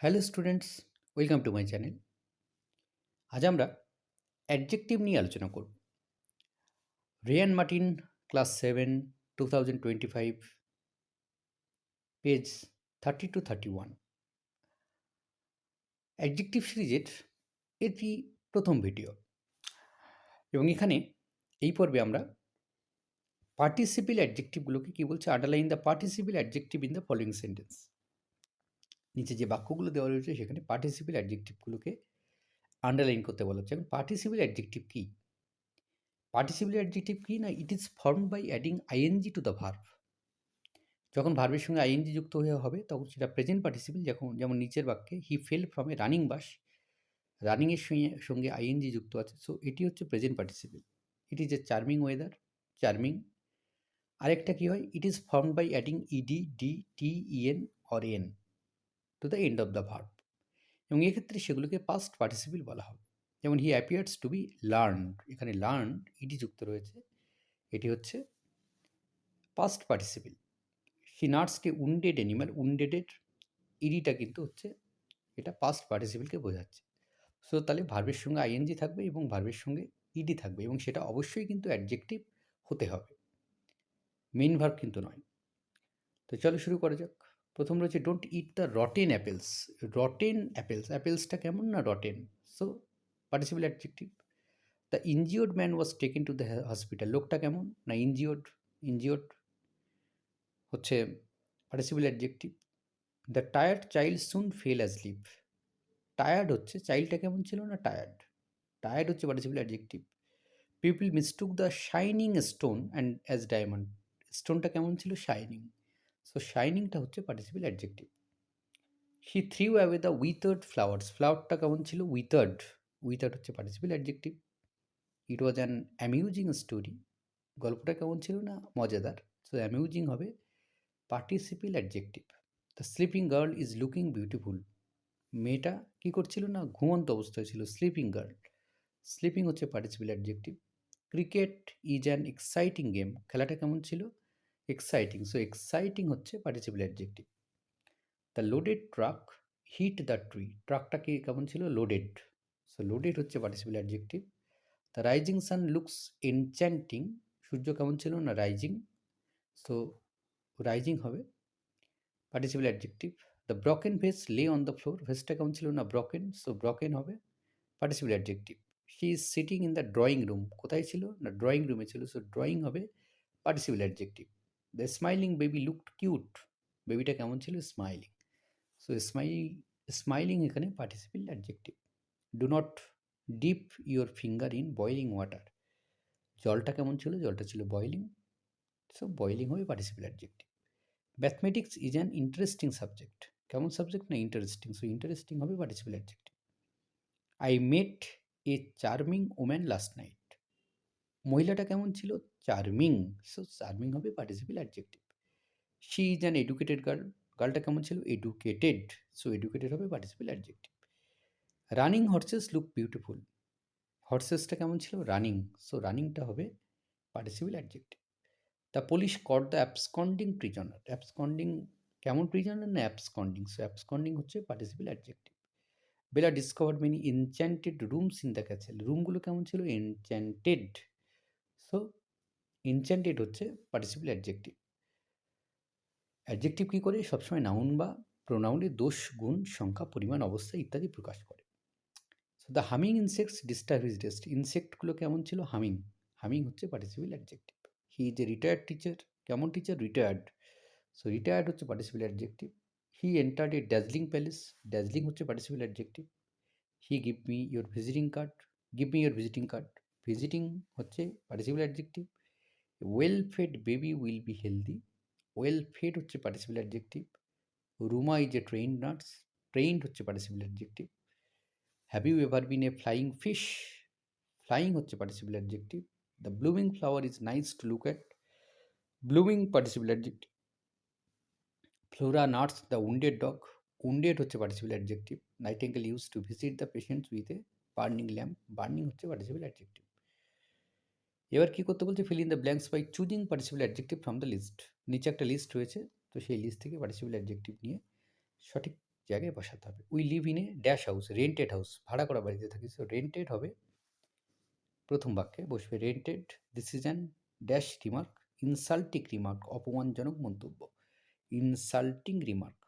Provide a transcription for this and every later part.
Hello students welcome to my channel আজ আমরা adjective নিয়ে আলোচনা করব। Ryan Martin class seven two thousand twenty five page thirty two thirty one adjective সিরিজের এটি প্রথম ভিডিও এবং এখানে এই পর্বে আমরা পার্টিসিপিল অ্যাডজেক্টিভগুলোকে কী বলছে? Underline the participle adjective in the following sentence নিচে যে বাক্যগুলো দেওয়া রয়েছে, সেখানে পার্টিসিপিল অ্যাডজেক্টিভগুলোকে আন্ডারলাইন করতে বলা হচ্ছে। এখন পার্টিসিপিল অ্যাডজেক্টিভ কী? পার্টিসিপিল অ্যাডজেক্টিভ কী না it is form by adding ING to the verb যখন ভার্বের সঙ্গে আইএনজি যুক্ত হয়ে হবে, তখন সেটা প্রেজেন্ট পার্টিসিপিল যখন, যেমন নিচের বাক্যে he fell from a running bus রানিংয়ের সঙ্গে সঙ্গে আইএনজি যুক্ত আছে। সো এটি হচ্ছে present participle it is a charming weather charming আরেকটা কী হয়? It is form by adding E D D T E N or N to the end of the verb এবং এক্ষেত্রে সেগুলোকে পাস্ট পার্টিসিপিল বলা হবে। যেমন he appears to be learned এখানে লার্ন ইডি যুক্ত রয়েছে। এটি হচ্ছে পাস্ট পার্টিসিপিল হি নার্সকে উন্ডেড অ্যানিম্যাল উন্ডেডের ইডিটা কিন্তু হচ্ছে, এটা পাস্ট পার্টিসিপিলকে বোঝাচ্ছে। সো তাহলে ভার্বের সঙ্গে আইএনজি থাকবে এবং ভার্বের সঙ্গে ইডি থাকবে এবং সেটা অবশ্যই কিন্তু অ্যাডজেক্টিভ হতে হবে। মেইন ভার্ব কিন্তু নয়। তো চলো শুরু করা যাক। প্রথম রয়েছে don't eat the rotten apples rotten apples অ্যাপেলসটা কেমন না rotten so participle adjective the injured man was taken to the hospital লোকটা কেমন? না ইনজিওর্ড ইনজিওর্ড হচ্ছে participle adjective the tired child soon fell asleep tired হচ্ছে চাইল্ডটা কেমন ছিল না টায়ার্ড টায়ার্ড হচ্ছে participle adjective people mistook the shining stone and as diamond স্টোনটা কেমন ছিল? শাইনিং সো শাইনিংটা হচ্ছে participle adjective he threw away the withered flowers ফ্লাওয়ারটা কেমন ছিল? উইথার্ড উইথার্ড হচ্ছে participle adjective it was an amusing story গল্পটা কেমন ছিল না? মজাদার। সো অ্যামিউজিং হবে participle adjective the sleeping girl is looking beautiful মেয়েটা কী করছিল না? ঘুমন্ত অবস্থায় ছিল স্লিপিং গার্ল স্লিপিং হচ্ছে participle adjective cricket is an exciting game খেলাটা কেমন ছিল? এক্সাইটিং সো এক্সাইটিং হচ্ছে participle adjective the loaded truck hit the tree ট্রাকটা কি কেমন ছিল? লোডেড সো লোডেড হচ্ছে participle adjective the rising sun looks enchanting সূর্য কেমন ছিল না? রাইজিং সো রাইজিং হবে participle adjective the broken vase lay on the floor ভেসটা কেমন ছিল না? ব্রকেন সো ব্রকেন হবে participle adjective she is sitting in the drawing room কোথায় ছিল? না ড্রয়িং রুমে ছিল। সো ড্রয়িং হবে participle adjective the smiling baby looked cute বেবিটা কেমন ছিল? স্মাইলিং সো স্মাইল স্মাইলিং এখানে participle adjective do not dip your finger in boiling water জলটা কেমন ছিল? জলটা ছিল বয়েলিং সো বয়েলিং হবে participle adjective mathematics is an interesting subject কেমন সাবজেক্ট না ইন্টারেস্টিং সো ইন্টারেস্টিং হবে participle adjective I met a charming woman last night মহিলাটা কেমন ছিল? চার্মিং। সো, চার্মিং হবে participle adjective. She is an educated girl. গার্লটা কেমন ছিল? এডুকেটেড। সো, এডুকেটেড হবে participle adjective. Running horses look beautiful. হর্সেসটা কেমন ছিল? রানিং। সো, রানিংটা হবে participle adjective. The police caught the absconding prisoner. Absconding কেমন প্রিজনার? না অ্যাপসকন্ডিং সো অ্যাপসকন্ডিং হচ্ছে participle adjective. Bella discover many enchanted rooms in the castle. রুমগুলো কেমন ছিল? এনচ্যান্টেড সো ইনচ্যান্টেড হচ্ছে পার্টিসিপল অ্যাডজেক্টিভ অ্যাডজেক্টিভ কী করে? সবসময় নাউন বা প্রোনাউনের দোষ, গুণ, সংখ্যা, পরিমাণ, অবস্থা ইত্যাদি প্রকাশ করে। So the humming insects disturb his rest ইনসেক্টগুলো কেমন ছিল? হামিং হামিং হচ্ছে participle adjective he is a retired teacher কেমন টিচার রিটায়ার্ড সো রিটায়ার্ড হচ্ছে participle adjective he entered a dazzling palace dazzling হচ্ছে participle adjective he give me your visiting card give me your visiting card visiting হচ্ছে participle adjective well fed baby will be healthy well fed হচ্ছে participle adjective Ruma is a train nurse trained হচ্ছে participle adjective have you ever been a flying fish flying হচ্ছে participle adjective the blooming flower is nice to look at blooming participle adjective Flora nurse the wounded dog wounded হচ্ছে participle adjective Nightingale use to visit the patients with a burning lamp burning হচ্ছে participle adjective এবার কী করতে বলছে? Fill in the blanks by choosing participle adjective from the list নিচে একটা list রয়েছে, তো সেই লিস্ট থেকে পার্টিসিপল অ্যাডজেক্টিভ নিয়ে সঠিক জায়গায় বসাতে হবে। We live in a dash house rented house ভাড়া করা বাড়িতে থাকি। সো রেন্টেড হবে, প্রথম বাক্যে বসবে rented this is an dash remark insulting remark অপমানজনক মন্তব্য। Insulting remark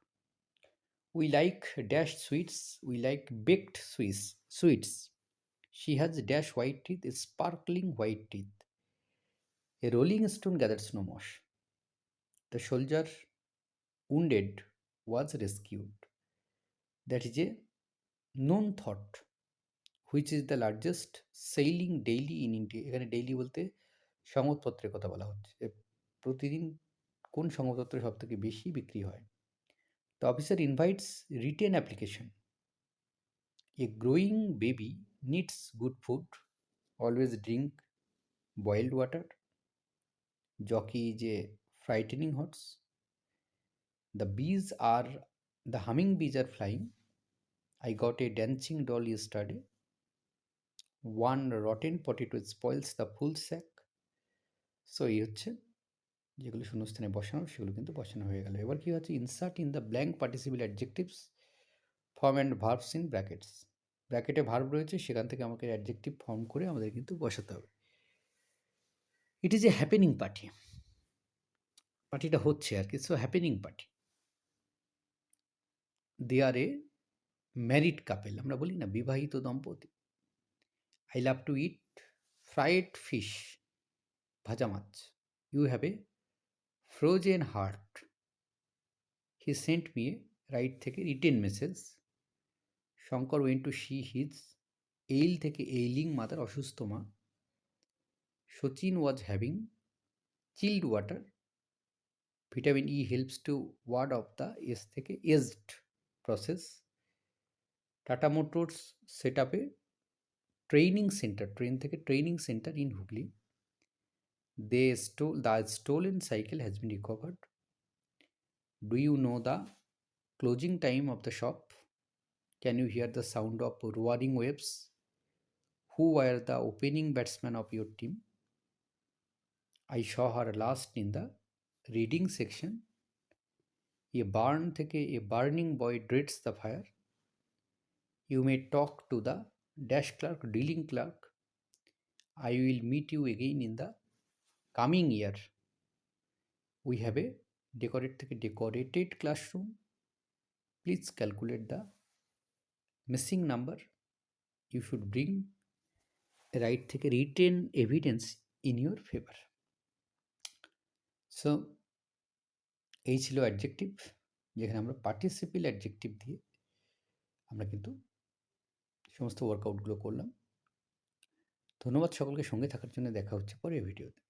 we like dash sweets we like baked swiss sweets she has dash white teeth sparkling white teeth a rolling stone gathers no moss the soldier wounded, was rescued. That is a known thought, which is the largest selling daily in India. এখানে daily বলতে সংবাদপত্রের কথা বলা হচ্ছে। প্রতিদিন কোন সংবাদপত্র সব থেকে বেশি বিক্রি হয়? The officer invites written application a growing baby needs good food always drink boiled water jockey is a frightening hots The bees are, the humming bees are flying. I got a dancing doll yesterday. One rotten potato spoils the full sack. So এই হচ্ছে যেগুলো শূন্যস্থানে বসানো সেগুলো কিন্তু বসানো হয়ে গেল এবার কি হচ্ছে insert in the blank participle adjectives form and verbs in brackets ব্র্যাকেটে ভার্ব রয়েছে, সেখান থেকে আমাকে অ্যাডজেক্টিভ ফর্ম করে আমাদের কিন্তু বসাতে হবে। It is a happening party পার্টিটা হচ্ছে আর কি so happening party they are a married couple আমরা বলি না, বিবাহিত দম্পতি। I love to eat fried fish ভাজা মাছ। You have a frozen heart he sent me right থেকে written message Shankar went to see his ail থেকে ailing mother অসুস্থ মা। Sachin was having chilled water vitamin E helps to ward off the ace থেকে aged process Tata Motors set up a training centre train থেকে training centre in Hooghly they stole the stole stolen cycle has been recovered do you know the closing time of the shop you hear the sound of roaring waves who are the opening batsman of your team I saw her last in the reading section a burn থেকে a burning boy dreads the fire you may talk to the dash clerk dealing clerk I will meet you again in the coming year we have a decorate থেকে decorated classroom please calculate the missing number you should bring right থেকে written evidence in your favour so এই ছিল adjective যেখানে আমরা participle adjective দিয়ে আমরা কিন্তু সমস্ত ওয়ার্কআউটগুলো করলাম। ধন্যবাদ সকলকে সঙ্গে থাকার জন্য দেখা হচ্ছে পরের ভিডিওতে